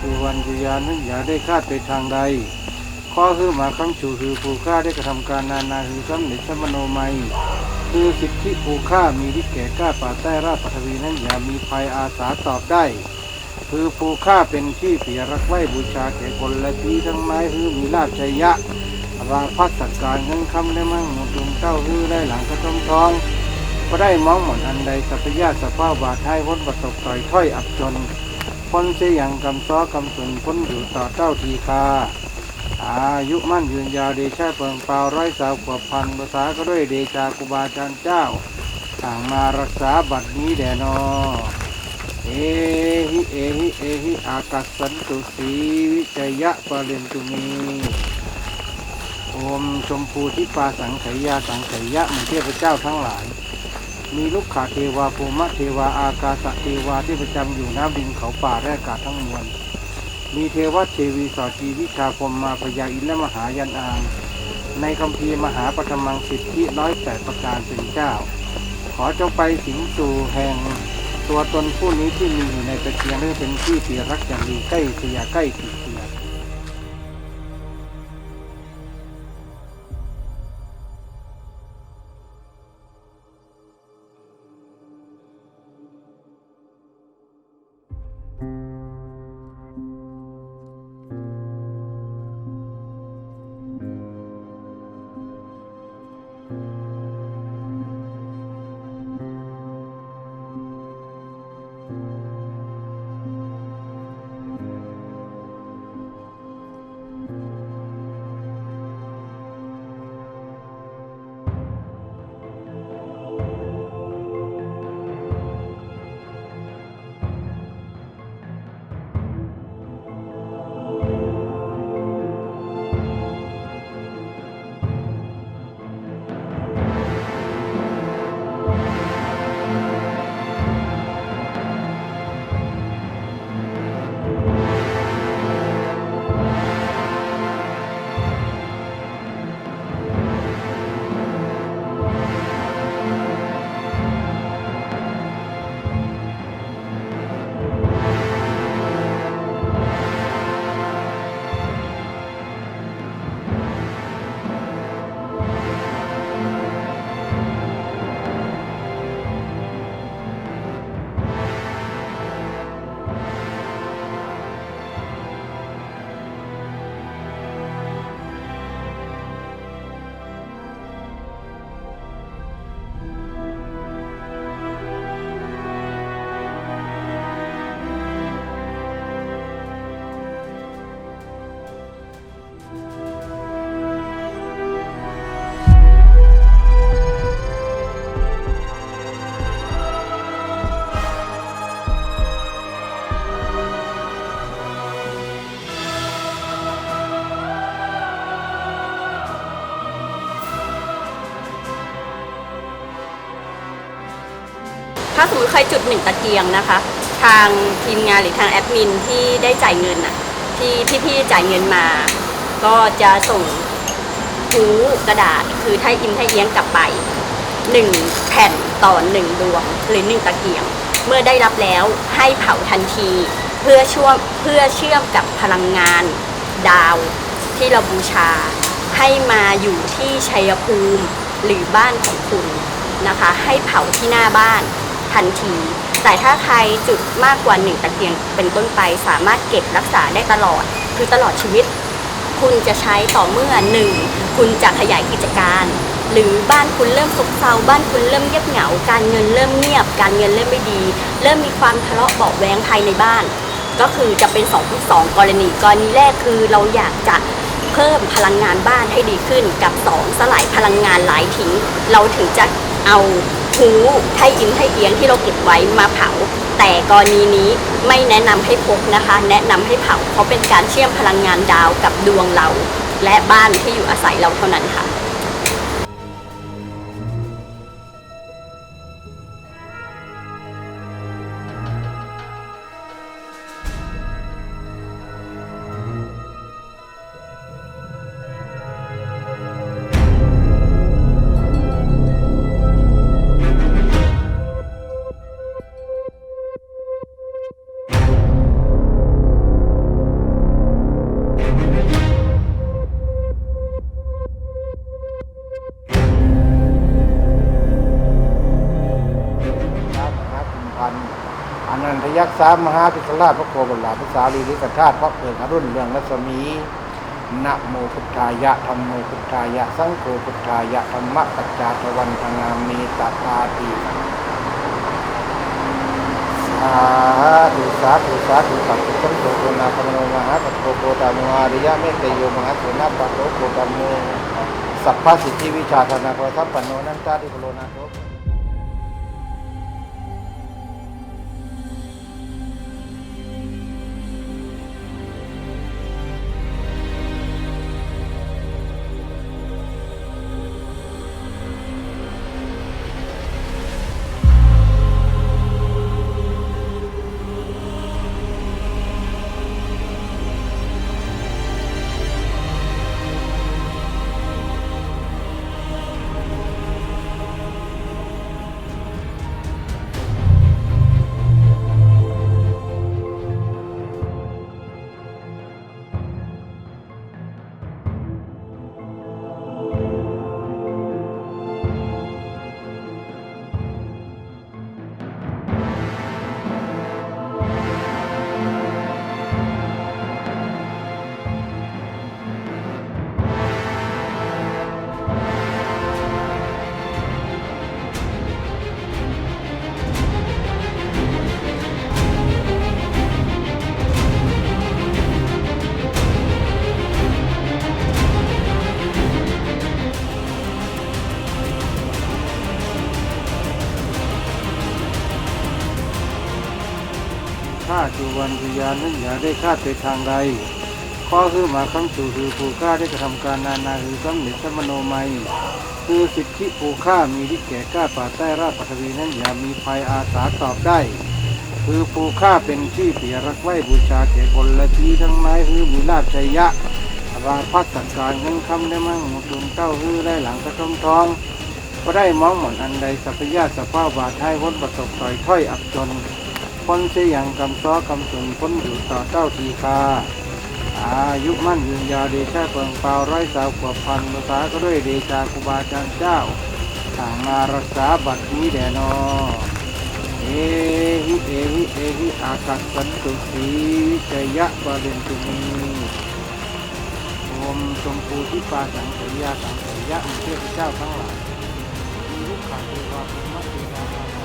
ข้าคือวันยุยานั้นอย่าได้คาดไปทางใด ข้อคือหมาคำชูคือผู้ฆ่าได้กระทำการนานาคือสำเร็จสมโนมัย คือสิทธิผู้ฆ่ามีที่แก่กล้าป่าใต้ราชปัทวีนั้นอย่ามีภัยอาสาตอบได้ คือผู้ฆ่าเป็นที่เปียรักไว้บูชาแก่คนและที่ทั้งไม้คือมีลาบชัยยะราพัดสักการเงินคำได้มั่งหมดดวงเต้าคือได้หลังกระทงทองก็ได้มองหมดอันใดสัพยาสภาพบาทให้พ้นประตกต่อยถ้อยอับจน พ้นเสียอย่างกำซ้อกำสุนพ้นอยู่ต่อเต้าทีคา อายุมั่นยืนยาวเดชะเปิงเปล่าร้อยสาวกว่าพันภาษาก็ด้วยเดชาครูบาจารย์เจ้าต่างมารักษาบัดนี้แดนอ เอหิเอหิเอหิอากาศสันตุสีวิจยะปะเรนตุมีโอมชมพูทิปาสังไขยาสังไขยะมู่เทพเจ้าทั้งหลาย มีลูกขาเทวาภูมะเทวาอากาสะเทวาที่ประจำอยู่น้ำดินเขาป่าและอากาศทั้งมวล มีเทวเทวีสอจีวิชาพรมมาพยาอินและมหายันอาง ในคำพีร์มหาปฐมังสิทธิร้อยแปดประการเป็นเจ้า ขอจงไปสิงสู่แห่งตัวตนผู้นี้ที่มีอยู่ในตะเกียงและเป็นที่เปียรักอย่างดีใกล้เสียใกล้ติดเสีย ถ้าสมมติใครจุดหนึ่งตะเกียงนะคะ ทางทีมงานหรือทางแอดมินที่ได้จ่ายเงินอะที่พี่ๆจ่ายเงินมา ก็จะส่งหูกระดาษคือไทยอิมไทยเอียงกลับไปหนึ่งแผ่นต่อหนึ่งดวงหรือหนึ่งตะเกียง เมื่อได้รับแล้วให้เผาทันที เพื่อช่วงเพื่อเชื่อมกับพลังงานดาวที่เราบูชา ให้มาอยู่ที่ชัยภูมิหรือบ้านของคุณนะคะ ให้เผาที่หน้าบ้าน ทันที แต่ถ้าใครจุดมากกว่าหนึ่งตะเกียงเป็นต้นไปสามารถเก็บรักษาได้ตลอด คือตลอดชีวิต คุณจะใช้ต่อเมื่อหนึ่งคุณจะขยายกิจการ หรือบ้านคุณเริ่มซบเซาบ้านคุณเริ่มเงียบเหงา การเงินเริ่มเงียบ การเงินเริ่มไม่ดี เริ่มมีความทะเลาะเบาแวงภายในบ้าน ก็คือจะเป็นสองสองกรณีกรณีแรกคือเราอยากจะเพิ่มพลังงานบ้านให้ดีขึ้นกับสองสลายพลังงานหลายทิ้ง เราถึงจะเอา ถูไทยอินไทยเอียงที่เราเก็บไว้มาเผา แต่กรณีนี้ไม่แนะนำให้พกนะคะ แนะนำให้เผาเพราะเป็นการเชื่อมพลังงานดาวกับดวงเรา และบ้านที่อยู่อาศัยเราเท่านั้นค่ะ ษ์สามมหาพิศราชพระโคบลาภาษาลีลิกธาตุพระเกิดอรุ่นเรืองรัศมีนะโมพุทธายะธรรมโมพุทธายะ สังโฆพุทธายะธรรมะปัจจาตวันทงามีตตาติสาธุสาธุสาธุสัพพุทธโสโนาคมโนมหาปัตโตโกตามุอาริยะเมตโยมหาโสนาปะโตโกตามุสัพพสิทธิวิชาธนาโกทัพปโนนันตาติโพโลนาโตาจุวันวิญญาณนั้นอย่าได้คาดไปทางใดข้อคือหมาคำสู่คือผู้ฆ่าได้กระทำการนานาคือสำเร็จสมโนมัย คือสิทธิผู้ฆ่ามีที่แก่กล้าป่าใต้ราชปัทวีนั้นอย่ามีภัยอาสาตอบได้ คือผู้ฆ่าเป็นที่เปียรักไว้บูชาแก่คนละที่ทั้งไม้คือมีลาชัยยะราพักสักการเงินคำได้มั่งหมดตุนเต้าฮือได้หลังกระทงทองก็ได้มองหมดอันใดสัพยาสภาพบาทให้พ้นประสบต่อยถ้อยอับจน พ้นเสียอย่างกำซ้อกำสุนพ้นอยู่ต่อเต้าทีคาอายุมั่นยืนยาวเดชะเปิงเปล่าร้อยสาวกว่าพันภาษาก็ด้วยเดชาครูบาอาจารย์เจ้าทางมารักษาบัตรนี้แดนอเอหิเอหิเอหิอากัสสันตุสีวิจยะบาเลนตุมีโอมชมพูทิปาสังขยาสังขยะมีเทพเจ้าทั้งหลายมีลูกขาดเทวาภูมิเทวา